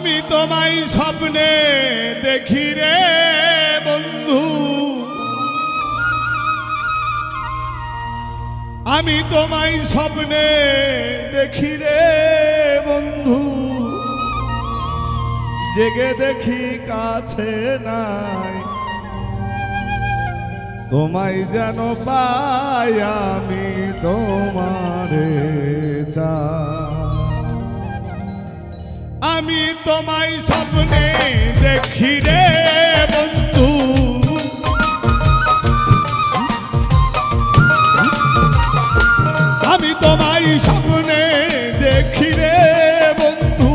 আমি তোমায় স্বপ্নে দেখি রে বন্ধু। আমি তোমায় স্বপ্নে দেখি রে বন্ধু। জেগে দেখি কাছে নাই। তোমায় যেন পাই আমি তোমারে চাই। আমি তোমায় স্বপ্নে দেখি রে বন্ধু। আমি তোমায় স্বপ্নে দেখি রে বন্ধু।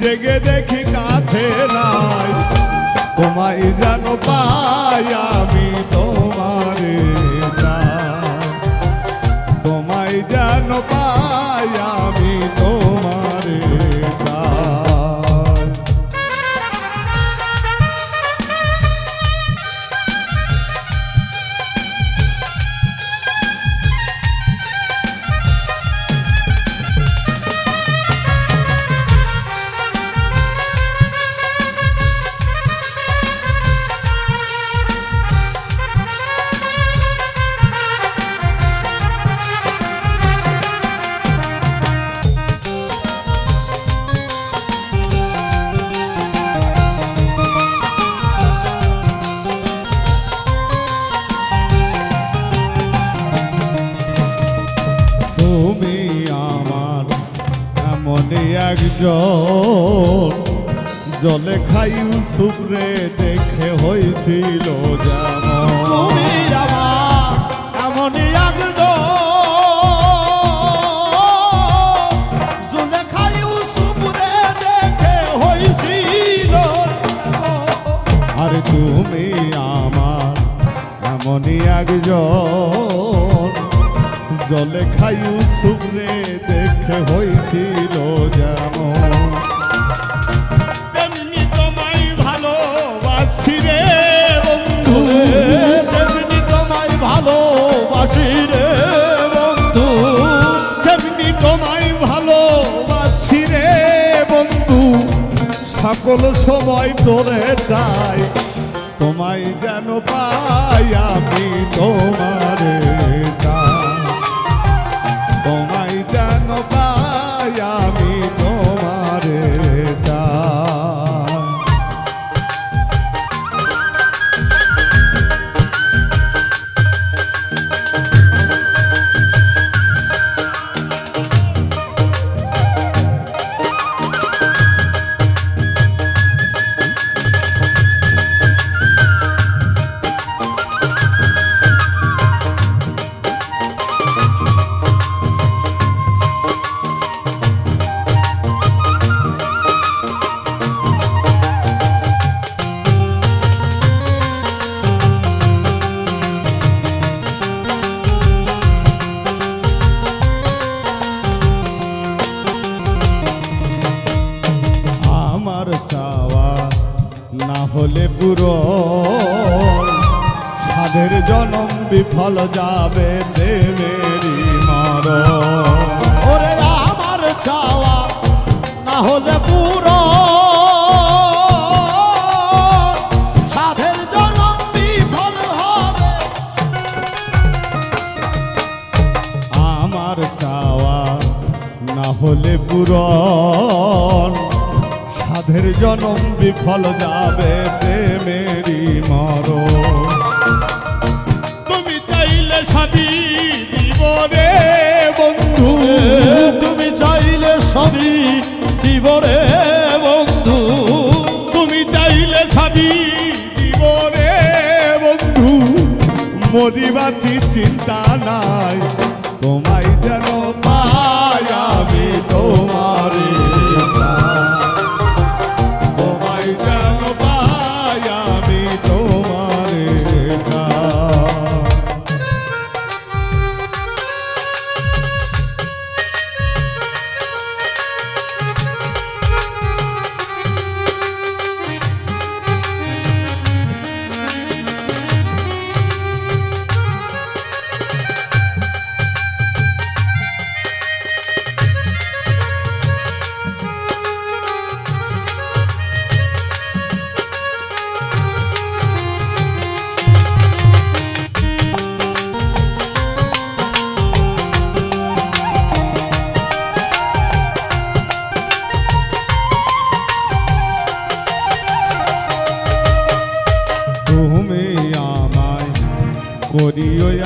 জেগে দেখি কাছে নাই, তোমায় যেন পাই আমি তোমারে। এমনই একজন জলে খাই সুপ্রে দেখে হয়েছিল যেমন। তুমি আমার এমনই একজন জলে খাই সুপ্রে দেখে হয়েছিল যেমন। তেমনি তোমায় ভালোবাসি রে বন্ধু। তেমনি তোমায় ভালোবাসি রে বন্ধু। তেমনি তোমায় ভালোবাসি রে বন্ধু। সকল সময় তোরে চাই তোমায় যেন পাই আমি তোমারে আমার চাওয়া না হলে পুরো সাধের জনম বিফল যাবে প্রেমেরই মর। ওরে আমার চাওয়া না হলে পুরো আমার চাওয়া না হলে পূরণ সাধের জনম বিফল যাবে প্রেমেরই মর তুমি চাইলে সবই দিব রে বন্ধু। তুমি চাইলে সবই দিব রে বন্ধু। তুমি চাইলে সবই দিব রে বন্ধু। মরিবাচি চিন্তা নাই।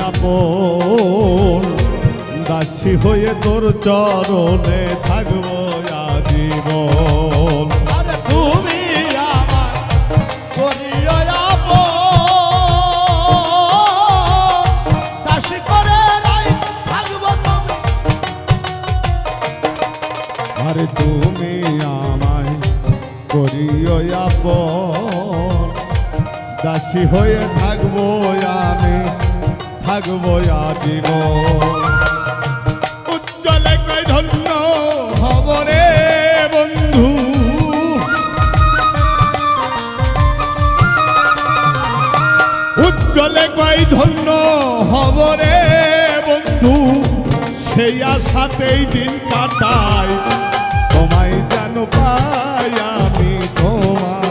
আপন দাসী হয়ে তোর চরণে থাকব আজীবন। আরে তুমি আমায় করিও আপন। দাসী হয়ে আমি থাকব আজীবন উজ্জ্বলে ধন্য হব রে বন্ধু। উজ্জ্বলে কই ধন্য হব রে বন্ধু। সেই আশাতেই দিন কাটাই তোমায় যেন পাই আমি তোমারে